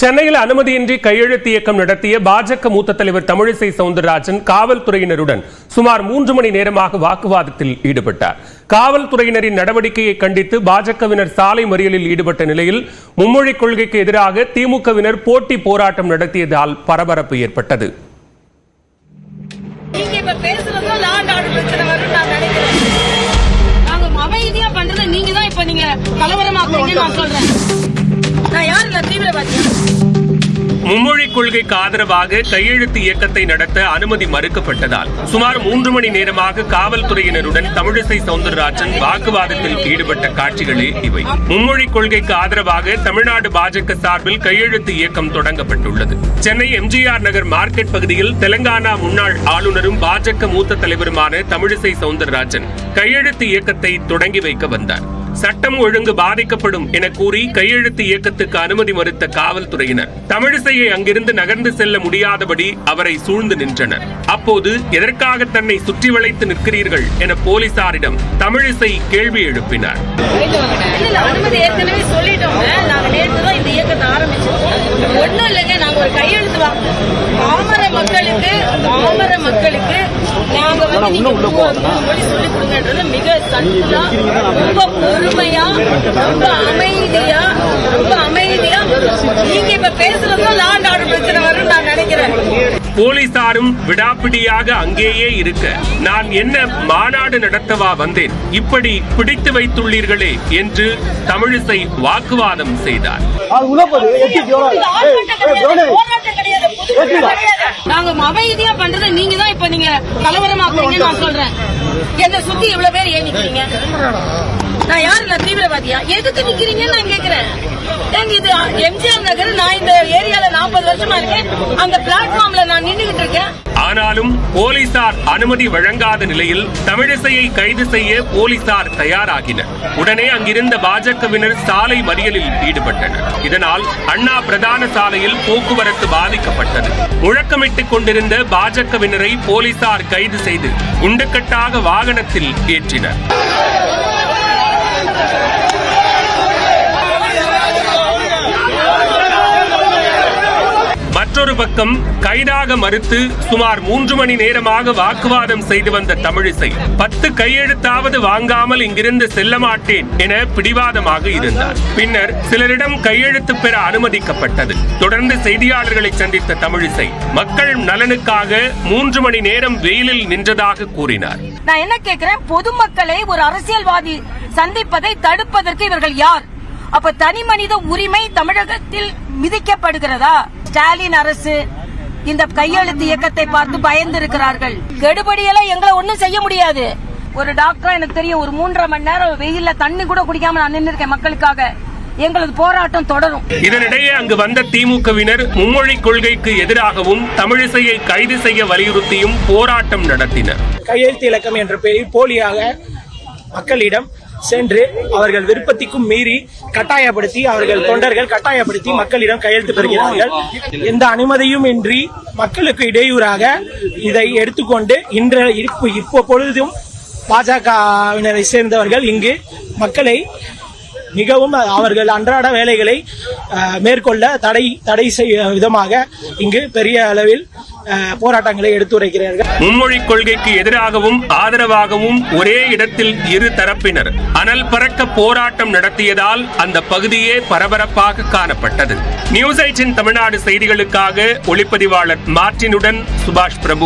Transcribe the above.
சென்னையில் அனுமதியின்றி கையெழுத்து இயக்கம் நடத்திய பாஜக மூத்த தலைவர் தமிழிசை சவுந்தரராஜன் காவல்துறையினருடன் சுமார் மூன்று மணி நேரமாக வாக்குவாதத்தில் ஈடுபட்டார். காவல்துறையினரின் நடவடிக்கையை கண்டித்து பாஜகவினர் சாலை மறியலில் ஈடுபட்ட நிலையில் மும்மொழி கொள்கைக்கு எதிராக திமுகவினர் போட்டி போராட்டம் நடத்தியதால் பரபரப்பு ஏற்பட்டது. நீங்க தான் இப்ப நீங்க கலவரமாக்குறீங்கன்னு நான் சொல்றேன். நான் இல்ல தீவிரவாதி மும்மொழி கொள்கைக்கு ஆதரவாக கையெழுத்து இயக்கத்தை நடத்த அனுமதி மறுக்கப்பட்டதால் சுமார் மூன்று மணி நேரமாக காவல்துறையினருடன் தமிழிசை சவுந்தரராஜன் வாக்குவாதத்தில் ஈடுபட்ட காட்சிகளே இவை. மும்மொழி கொள்கைக்கு ஆதரவாக தமிழ்நாடு பாஜக சார்பில் கையெழுத்து இயக்கம் தொடங்கப்பட்டுள்ளது. சென்னை எம்ஜிஆர் நகர் மார்க்கெட் பகுதியில் தெலங்கானா முன்னாள் ஆளுநரும் பாஜக மூத்த தலைவருமான தமிழிசை சவுந்தரராஜன் கையெழுத்து இயக்கத்தை தொடங்கி வைக்க வந்தார். சட்டம் ஒழுங்கு பாதிக்கப்படும் என கூறி கையெழுத்து இயக்கத்துக்கு அனுமதி மறுத்த காவல்துறையினர். தமிழிசையை அங்கிருந்து நகர்ந்து செல்ல முடியாதபடி அவரை சூழ்ந்து நின்றனர். அப்போது எதற்காக தன்னை சுற்றி வளைத்து நிற்கிறீர்கள் என போலீசாரிடம் தமிழிசை கேள்வி எழுப்பினார். ஒன்னும் இல்லைங்க நாங்க ஒரு கையெழுத்து வாங்க பாமர மக்களுக்கு பாமர மக்களுக்கு நாங்க வந்து நீங்க மூணு மொழி சொல்லிக் கொடுங்கன்றது ரொம்ப பொறுமையா ரொம்ப அமைதியா ரொம்ப அமைதியா நீங்க இப்ப பேசுறதும் and order பிரச்சனை வரும்னு நான் நினைக்கிறேன். போலீசாரும் விடாப்பிடியாக அங்கேயே இருக்க நான் என்ன மாநாடு நடத்தவா வந்தேன்? இப்படி பிடித்து வைத்துள்ளீர்களே என்று தமிழிசை வாக்குவாதம் செய்தார். நாங்க அமைதியா பண்றது நீங்க தான் இப்ப நீங்க கலவரமாக்குறீங்கன்னு நான் சொல்றேன். என்ன சுத்தி இவ்வளவு பேர் ஏவிக்கிறீங்க நான் யாரு? இல்ல தீவிரவாதியா? எதுக்கு நிக்கிறீங்கன்னு நான் கேக்குறேன். ஏங்க இது எம்ஜிஆர் நகர். நான் இந்த ஏரியால நாற்பது வருஷமா இருக்கேன். அந்த பிளாட்ஃபார்ம்ல நான் நின்றுகிட்டு இருக்கேன். ஆனாலும் போலீசார் அனுமதி வழங்காத நிலையில் தமிழிசையை கைது செய்ய போலீசார் தயாராகினர். உடனே அங்கிருந்த பாஜகவினர் சாலை மறியலில் ஈடுபட்டனர். இதனால் அண்ணா பிரதான சாலையில் போக்குவரத்து பாதிக்கப்பட்டது. முழக்கமிட்டுக் கொண்டிருந்த பாஜகவினரை போலீசார் கைது செய்து குண்டுக்கட்டாக வாகனத்தில் ஏற்றினர். பக்கம் கைதாக மறுத்து சுமார் மூன்று மணி நேரமாக வாக்குவாதம் செய்து வந்த தமிழிசை பத்து கையெழுத்தாவது வாங்காமல் இங்கிருந்து செல்ல மாட்டேன் என பிடிவாதமாக இருந்தார். பின்னர் சிலரிடம் கையெழுத்து பெற அனுமதிக்கப்பட்டது. தொடர்ந்து செய்தியாளர்களை சந்தித்த தமிழிசை மக்கள் நலனுக்காக மூன்று மணி நேரம் வெயிலில் நின்றதாக கூறினார். நான் என்ன கேட்கிறேன்? பொதுமக்களை ஒரு அரசியல்வாதி சந்திப்பதை தடுப்பதற்கு இவர்கள் யார்? அப்ப தனி மனித உரிமை தமிழகத்தில் மிதிக்கப்படுகிறதா? ஸ்டாலின் அரசு இந்த கையெழுத்து இயக்கத்தை பார்த்து பயந்திருக்கிறார்கள். கெடுபடியெல்லாம் எங்களை ஒண்ணும் செய்ய முடியாது. ஒரு டாக்டரா எனக்கு தெரியும் ஒரு மூன்றரை மணி நேரம் வெயில்ல தண்ணி கூட குடிக்காம நான் நின்று இருக்கேன் மக்களுக்காக. எங்களது போராட்டம் தொடரும். இதனிடையே அங்கு வந்த திமுகவினர் மும்மொழி கொள்கைக்கு எதிராகவும் தமிழிசையை கைது செய்ய வலியுறுத்தியும் போராட்டம் நடத்தினர். கையெழுத்து இலக்கம் என்ற பெயரில் போலியாக மக்களிடம் சென்று அவர்கள் விருப்பத்திற்கும் மீறி கட்டாயப்படுத்தி அவர்கள் தொண்டர்கள் கட்டாயப்படுத்தி மக்களிடம் கையெழுத்து பெறுகிறார்கள். எந்த அனுமதியும் இன்றி மக்களுக்கு இடையூறாக இதை எடுத்துக்கொண்டு இன்ற இப்போ இப்போ பொழுதும் பாஜகவினரை சேர்ந்தவர்கள் இங்கு மக்களை மிகவும் அவர்கள் அன்றாட வேலைகளை மேற்கொள்ள தடை தடை செய்ய விதமாக இங்கு பெரிய அளவில் போராட்டங்களை எடுத்துரைக்கிறார்கள். மும்மொழி கொள்கைக்கு எதிராகவும் ஆதரவாகவும் ஒரே இடத்தில் இரு தரப்பினர் அனல் பறக்க போராட்டம் நடத்தியதால் அந்த பகுதியே பரபரப்பாக காணப்பட்டது. நியூஸ் எயிட்டின் தமிழ்நாடு செய்திகளுக்காக ஒளிப்பதிவாளர் மார்டினுடன் சுபாஷ் பிரபு.